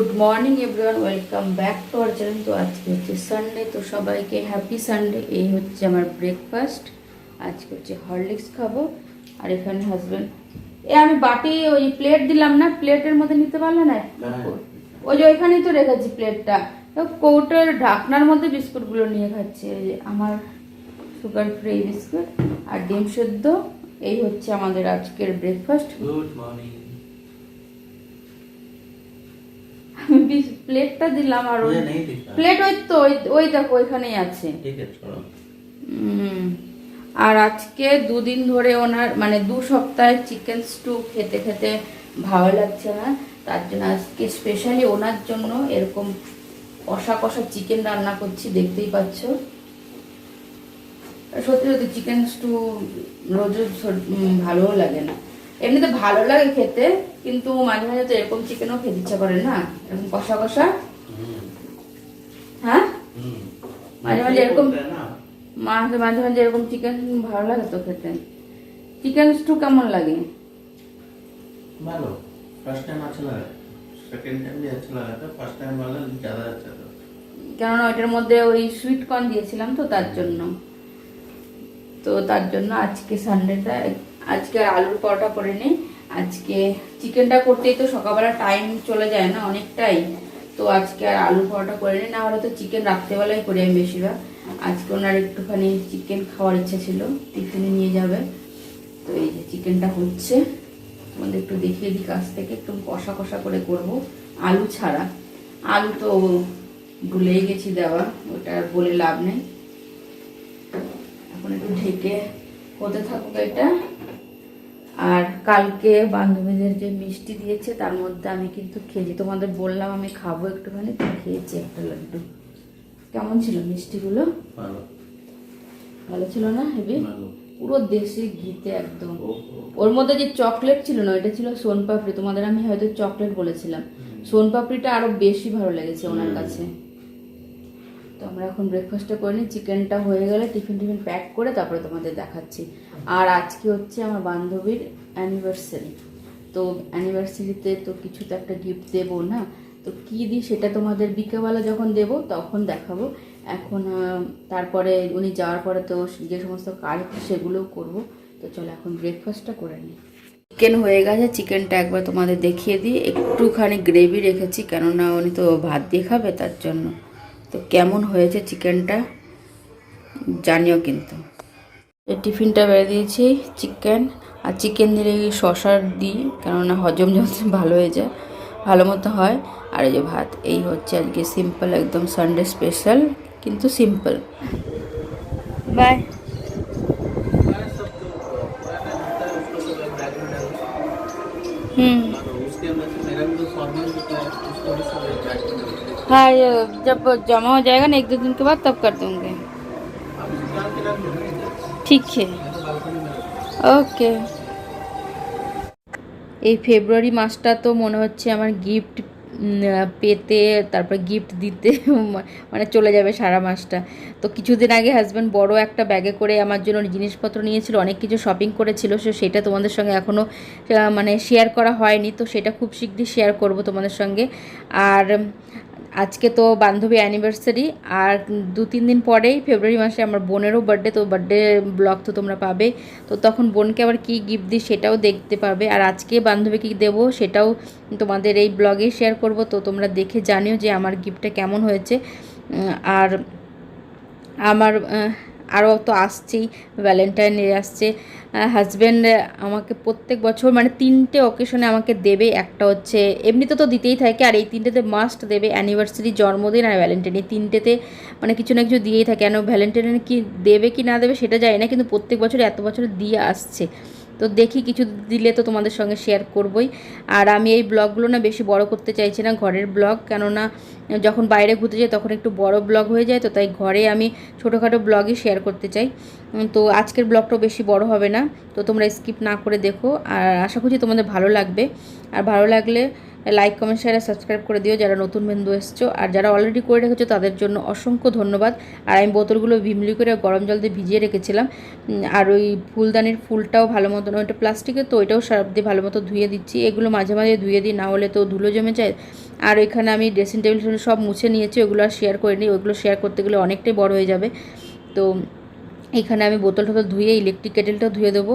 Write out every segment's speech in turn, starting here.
Good morning everyone welcome back to our channel. তো আজকে হচ্ছে সানডে তো সবাইকে হ্যাপি সানডে এই হচ্ছে আমার ব্রেকফাস্ট আজকে হচ্ছে হরলিক্স খাব। আর এখানে হাজবেন্ড এ আমি বাটি ওই প্লেট দিলাম না প্লেটের মধ্যে নিতে পারলে না? ওই যে ওইখানেই তো রেখেছি প্লেটটা তো কৌটোর ঢাকনার মধ্যে বিস্কুটগুলো নিয়ে খাচ্ছি। এই যে আমার সুগার ফ্রি বিস্কুট আর ডিম সেদ্ধ। এই হচ্ছে আমাদের আজকের ব্রেকফাস্ট গুড মর্নিং আমি প্লেটটা দিলাম আর ওই প্লেট ওই তো ওই দেখো ওইখানেই আছে। আর আজকে দুদিন ধরে ওনার মানে দু সপ্তাহে চিকেন স্টু খেতে খেতে ভালো লাগছে না তার জন্য আজকে স্পেশালি ওনার জন্য এরকম কষা কষা চিকেন রান্না করছি দেখতেই পাচ্ছ। সত্যি সত্যি চিকেন স্টু রোজ ভালোও লাগে না। এমনিতে ভালো লাগে খেতে কিন্তু মাঝে মাঝে তো এরকম চিকেনও খেতে ইচ্ছা করে না এরকম কষা কষা हम्म, হ্যাঁ हम्म। মাঝে মাঝে এরকম बोलते हैं ना মাঝে মাঝে মাঝে এরকম চিকেন ভালো লাগে তো খেতে চিকেন স্টু কেমন লাগে भालो फर्स्ट टाइम अच्छा लगा सेकंड टाइम भी अच्छा लगा था फर्स्ट टाइम वाला ज्यादा अच्छा था কেননা ওইটার মধ্যে ওই সুইট কর্ন দিয়েছিলাম তো তার জন্য তো তার জন্য আজকে সানডেটা আজকে আর আলুর পরোটা করে নিই আজকে চিকেনটা করতেই তো সকালবেলা টাইম চলে যায় না অনেকটাই। তো আজকে আর আলুর পরোটা করে নিই না হলে তো চিকেন রাত্রেবেলায় করি আমি বেশিরভাগ। আজকে ওনার একটুখানি চিকেন খাওয়ার ইচ্ছা ছিল, টিফিনে নিয়ে যাবে। তো এই যে চিকেনটা হচ্ছে, তোমাদের একটু দেখিয়ে দিই, কাছ থেকে একটু কষা কষা করে করব। আলু ছাড়া। আলু তো ভুলেই গেছি দেওয়া, ওটা বলে লাভ নেই। এখন একটু ঢেকে হতে থাকুক এটা। আর কালকে বান্ধবীদের যে মিষ্টি দিয়েছে তার মধ্যে আমি কিন্তু খেয়েছি। তোমাদের বললাম আমি খাব একটুখানি তো খেয়েছি একটা লাড্ডু। কেমন ছিল মিষ্টিগুলো? ভালো। ভালো ছিল না হেবি? পুরো দেশি ঘিতে একদম। ওর মধ্যে যে চকলেট ছিল না ওইটা ছিল সোনপাপড়ি। তোমাদের আমি হয়তো চকলেট বলেছিলাম। সোনপাপড়িটা আরও বেশি ভালো লেগেছে ওনার কাছে। তো আমরা এখন ব্রেকফাস্টটা করে নিই। চিকেনটা হয়ে গেলে টিফিন টিফিন প্যাক করে তারপরে তোমাদের দেখাচ্ছি। আর আজকে হচ্ছে আমার বান্ধবীর অ্যানিভার্সারি তো অ্যানিভার্সারিতে তো কিছু তো একটা গিফট দেবো না। তো কী দিই সেটা তোমাদের বিকেলবেলা যখন দেবো তখন দেখাবো। এখন তারপরে উনি যাওয়ার পরে তো যে সমস্ত কাজ সেগুলোও করব। তো চলো এখন ব্রেকফাস্টটা করে নিই। চিকেন হয়ে গেছে। চিকেনটা একবার তোমাদের দেখিয়ে দিই। একটুখানি গ্রেভি রেখেছি কেননা উনি তো ভাত দিয়ে খাবে তার জন্য। তো কেমন হয়েছে চিকেনটা জানিও কিন্তু। এই টিফিনটা বেড়ে দিয়েছি চিকেন, আর চিকেন দিলে শশা দিই, কেননা হজম যাতে ভালো হয়ে যায়, ভালো মতো হয়। আর এই যে ভাত, এই হচ্ছে আজকে সিম্পল একদম সানডে স্পেশাল কিন্তু সিম্পল বাই হুম। उसके अंदर से मेरा भी तो फॉर्मल होता है उसको भी सब बैग में डाल दीजिए। हाँ ये जब जमा हो जाएगा ना एक दो दिन के बाद तब कर दूंगी आप इसे डाल के रख दो ना इधर। ठीक है मैं तो बालकनी में रखूँ। ওকে এই ফেব্রুয়ারি মাসটা তো মনে হচ্ছে আমার গিফট পেতে, তারপর গিফট দিতে মানে চলে যাবে সারা মাসটা। তো কিছুদিন আগে হাজব্যান্ড বড় একটা ব্যাগে করে আমার জন্য জিনিসপত্র নিয়েছিল, অনেক কিছু শপিং করেছিল, সো সেটা তোমাদের সঙ্গে এখনও মানে শেয়ার করা হয়নি, তো সেটা খুব শীঘ্রই শেয়ার করব তোমাদের সঙ্গে। আর আজকে তো বান্ধবী অ্যানিভার্সারি আর দু, তিন দিন পরেই ফেব্রুয়ারি মাসে আমার বোনেরও বার্থডে তো বার্থডে ব্লগ তো তোমরা পাবে। তো তখন বোনকে আবার কী গিফট দিই সেটাও দেখতে পাবে। আর আজকে বান্ধবীকে দেবো সেটাও তোমাদের এই ব্লগে শেয়ার করব। তো তোমরা দেখে জানিও যে আমার গিফটটা কেমন হয়েছে। আর আমার আরও তো আসছেই ভ্যালেন্টাইন ডে আসছে। হাজব্যান্ড আমাকে প্রত্যেক বছর মানে তিনটে অকেশনে আমাকে দেবে। একটা হচ্ছে, এমনিতে তো দিতেই থাকে, আর এই তিনটেতে মাস্ট দেবে। অ্যানিভার্সারি জন্মদিন আর ভ্যালেন্টাইন এই তিনটেতে মানে কিছু না কিছু দিয়েই থাকে। কেন ভ্যালেন্টাইন কি দেবে কি না দেবে সেটা জানি না, কিন্তু প্রত্যেক বছর এত বছর দিয়ে আসছে। তো দেখি কিছু দিলে তো তোমাদের সঙ্গে শেয়ার করবই। আর আমি এই ব্লগগুলো না বেশি বড় করতে চাইছি না ঘরের ব্লগ, কেননা যখন বাইরে ঘুরতে যাই তখন একটু বড় ব্লগ হয়ে যায়, তো তাই ঘরে আমি ছোটোখাটো ব্লগই শেয়ার করতে চাই। তো আজকের ব্লগটাও বেশি বড় হবে না, তো তোমরা স্কিপ না করে দেখো। আর আশা করছি তোমাদের ভালো লাগবে। আর ভালো লাগলে লাইক কমেন্ট শেয়ার সাবস্ক্রাইব করে দিও যারা নতুন বন্ধু এসছো। আর যারা অলরেডি করে রেখেছো, তাদের জন্য অসংখ্য ধন্যবাদ। আর আমি বোতলগুলো ভিমলি করে গরম জল দিয়ে ভিজিয়ে রেখেছিলাম। আর ওই ফুলদানির ফুলটাও ভালো মতন, ওইটা প্লাস্টিকের, তো ওইটাও সার্ফ দিয়ে ভালো মতো ধুয়ে দিচ্ছি। এগুলো মাঝে মাঝে ধুয়ে দিই, না হলে তো ধুলো জমে যায়। আর এখানে আমি ড্রেসিং টেবিল সব মুছে নিয়েছি, ওগুলো আর শেয়ার করে নিই ওইগুলো শেয়ার করতে গেলে অনেকটাই বড় হয়ে যাবে। তো এখানে আমি বোতল টোতল ধুয়ে ইলেকট্রিক কেটেলটা ধুয়ে দেবো।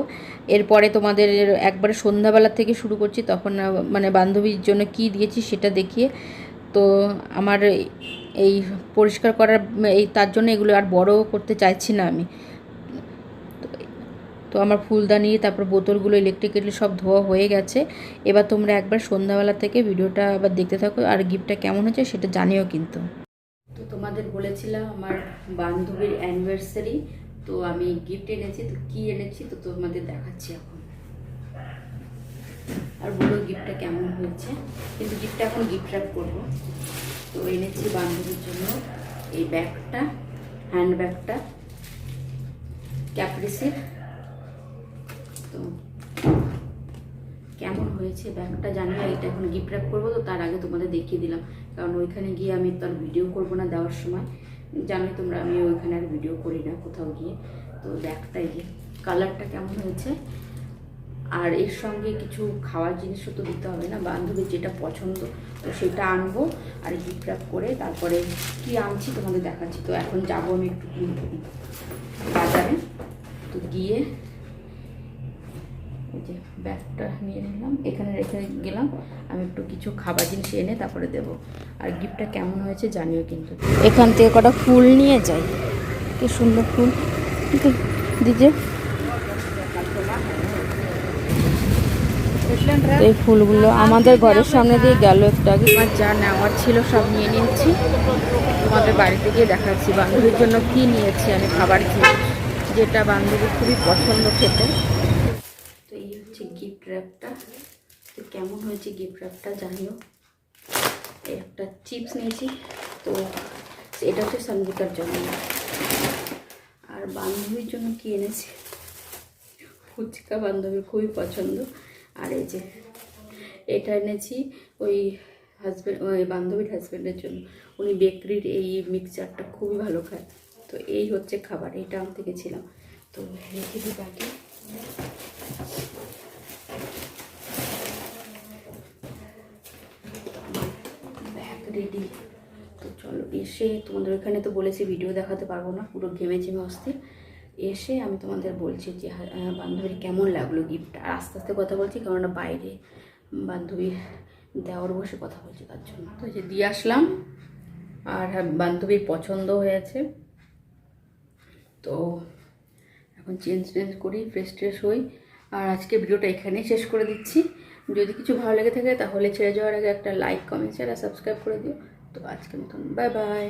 এরপরে তোমাদের একবারে সন্ধ্যাবেলা থেকে শুরু করছি, তখন মানে বান্ধবীর জন্য কি দিয়েছি সেটা দেখিয়ে। তো আমার এই পরিষ্কার করার, এই তার জন্য এগুলো আর বড় করতে চাইছি না আমি। তো আমার ফুলদানি, তারপর বোতলগুলো ইলেকট্রিক কেটলি সব ধোয়া হয়ে গেছে। এবার তোমরা একবার সন্ধ্যাবেলা থেকে ভিডিওটা আবার দেখতে থাকো, আর গিফটটা কেমন হচ্ছে সেটা জানিও কিন্তু। তো তোমাদের বলেছিলাম, আমার বান্ধবীর অ্যানিভার্সারি তো আমি গিফট এনেছি, তো কি এনেছি তো তোমাদের দেখাচ্ছি এখন। আর বলো গিফটটা কেমন হয়েছে? কিন্তু গিফটটা এখন গিফট র্যাপ করব। তো এনেছি বান্ধবীর জন্য এই ব্যাগটা হ্যান্ড ব্যাগটা ক্যাপ্রিসের তো কেমন হয়েছে ব্যাগটা জানি না, এটা এখন গিফট র্যাপ করব, তো তার আগে তোমাদের দেখিয়ে দিলাম। কারণ ওইখানে গিয়ে আমি তো আর ভিডিও করব না দেওয়ার সময়। জানোই তোমরা আমি ওইখানে আর ভিডিও করি না কোথাও গিয়ে। তো দেখ তাই যে কালারটা কেমন হয়েছে? আর এর সঙ্গে কিছু খাওয়ার জিনিসও তো দিতে হবে না, বান্ধবীর যেটা পছন্দ, তো সেটা আনব আর র্যাপ করে তারপরে কি আনছি তোমাদের দেখাচ্ছি। তো এখন যাব আমি একটু বাজারে। তো গিয়ে এই যে ব্যাগটা নিয়ে নিলাম। এখানে রেখে গেলাম। আমি একটু কিছু খাবার জিনিস এনে তারপরে দেবো। আর গিফটটা কেমন হয়েছে জানিও কিন্তু। এখান থেকে কটা ফুল নিয়ে যাই। কি সুন্দর ফুল। দিজে এই ফুলগুলো আমাদের ঘরের সামনে দিয়ে গেল একটু আগে আমার যা নেওয়ার ছিল সব নিয়ে নিয়েছি তোমাদের বাড়িতে গিয়ে দেখাচ্ছি বান্ধবীর জন্য কি নিয়েছি আমি খাবার খেয়ে যেটা বান্ধবী খুবই পছন্দ খেতে। গিফট র্যাপটা তো কেমন হয়েছে গিফট র্যাপটা জানিও। একটা চিপস নিয়েছি। তো এটা হচ্ছে সঙ্গীতার জন্য। আর বান্ধবীর জন্য কি এনেছি? ফুচকা বান্ধবীর খুবই পছন্দ। আর এই যে এটা এনেছি ওই হাজব্যান্ড ওই বান্ধবীর হাজব্যান্ডের জন্য। উনি বেকরির এই মিক্সচারটা খুবই ভালো খায়। তো এই হচ্ছে খাবার এইটা আনতে গেছিলাম। তো রেখে দিই বাকি ব্যাগ রেডি তো চলো এসে তোমাদের ওখানে তো বলেছি ভিডিও দেখাতে পারব না পুরো ঘেমে ঘেমে অস্থির এসে আমি তোমাদের বলছি যে বান্ধবীর কেমন লাগল গিফট আর আস্তে আস্তে কথা বলছি কারণ বাইরে বান্ধবীর দেওয়ার বসে কথা বলছি তার জন্য। তো যে দিয়ে আসলাম আর হ্যাঁ, বান্ধবীর পছন্দ হয়েছে। তো এখন চেঞ্জ টেঞ্জ করি ফ্রেশ ট্রেশ হই। আর আজকে ভিডিওটা এখানেই শেষ করে দিচ্ছি। যদি কিছু ভালো লেগে থাকে তাহলে ছেড়ে যাওয়ার আগে একটা লাইক কমেন্ট শেয়ার আর সাবস্ক্রাইব করে দিও। তো আজকে মতন বাই বাই।